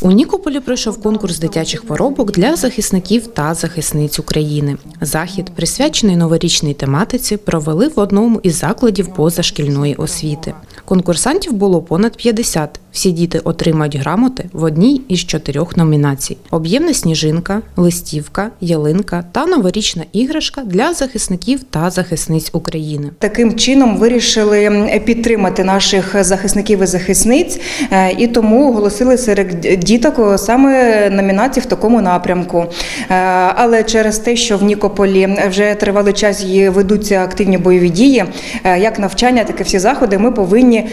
У Нікополі пройшов конкурс дитячих поробок для захисників та захисниць України. Захід, присвячений новорічній тематиці, провели в одному із закладів позашкільної освіти. Конкурсантів було понад 50. Всі діти отримають грамоти в одній із чотирьох номінацій: об'ємна сніжинка, листівка, ялинка та новорічна іграшка для захисників та захисниць України. Таким чином вирішили підтримати наших захисників і захисниць, е, і тому оголосили серед діток саме номінації в такому напрямку. Е, Але через те, що в Нікополі вже тривалий час і ведуться активні бойові дії, е, як навчання, так і всі заходи, ми повинні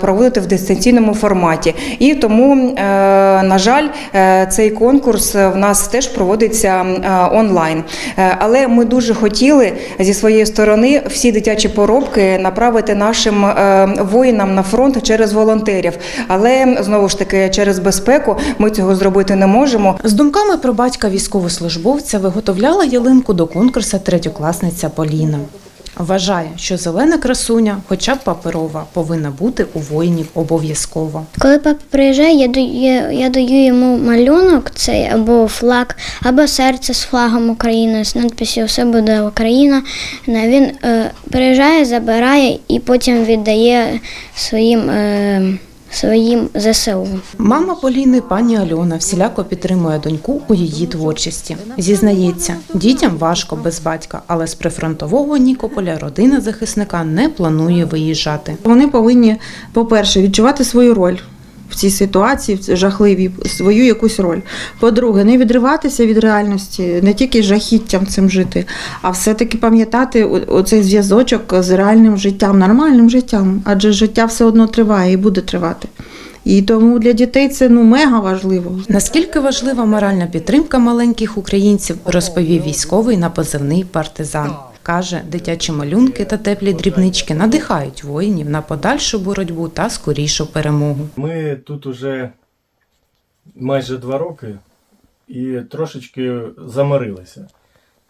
проводити в дистанційному форматі. І тому, е, на жаль, е, цей конкурс в нас теж проводиться е, онлайн. Але ми дуже хотіли зі своєї сторони всі дитячі поробки направити нашим воїнам на фронт через волонтерів. Але знову ж таки, через безпеку ми цього зробити не можемо. З думками про батька військовослужбовця виготовляла ялинку до конкурсу третьокласниця Поліна. Вважає, що зелена красуня, хоча б паперова, повинна бути у воїнів обов'язково. Коли папа приїжджає, я даю, я даю йому малюнок, цей або флаг, або серце з флагом України, з надписью Все буде Україна. На- Він е, приїжджає, забирає і потім віддає своїм, е, своїм ЗСУ. Мама Поліни, пані Альона, всіляко підтримує доньку у її творчості. Зізнається, дітям важко без батька, але з прифронтового Нікополя родина захисника не планує виїжджати. Вони повинні, по-перше, відчувати свою роль в цій ситуації, в жахливій, свою якусь роль. По-друге, не відриватися від реальності, не тільки жахіттям цим жити, а все-таки пам'ятати оцей зв'язочок з реальним життям, нормальним життям, адже життя все одно триває і буде тривати. І тому для дітей це ну мега важливо. Наскільки важлива моральна підтримка маленьких українців, розповів військовий на позивний партизан. Каже, дитячі малюнки та теплі дрібнички надихають воїнів на подальшу боротьбу та скорішу перемогу. Ми тут уже майже два роки і трошечки заморилися.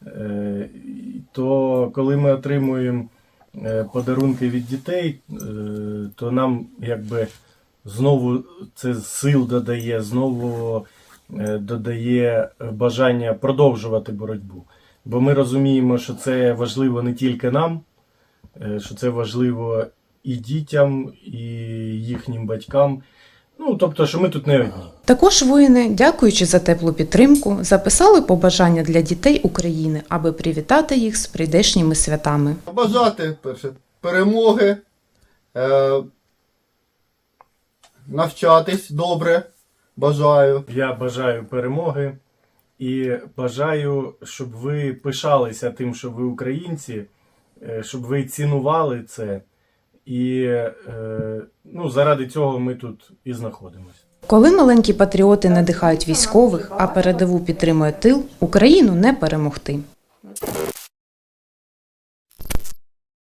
Е, То коли ми отримуємо е, подарунки від дітей, е, то нам якби знову це сил додає, знову додає бажання продовжувати боротьбу. Бо ми розуміємо, що це важливо не тільки нам, е, що це важливо і дітям, і їхнім батькам. Ну, тобто, що ми тут не одні. Також воїни, дякуючи за теплу підтримку, записали побажання для дітей України, аби привітати їх з прийдешніми святами. Бажати перше перемоги, е, навчатись добре. Бажаю. Я бажаю перемоги і бажаю, щоб ви пишалися тим, що ви українці, е, щоб ви цінували це. І е, ну, заради цього ми тут і знаходимося. Коли маленькі патріоти надихають військових, а передову підтримує тил, Україну не перемогти.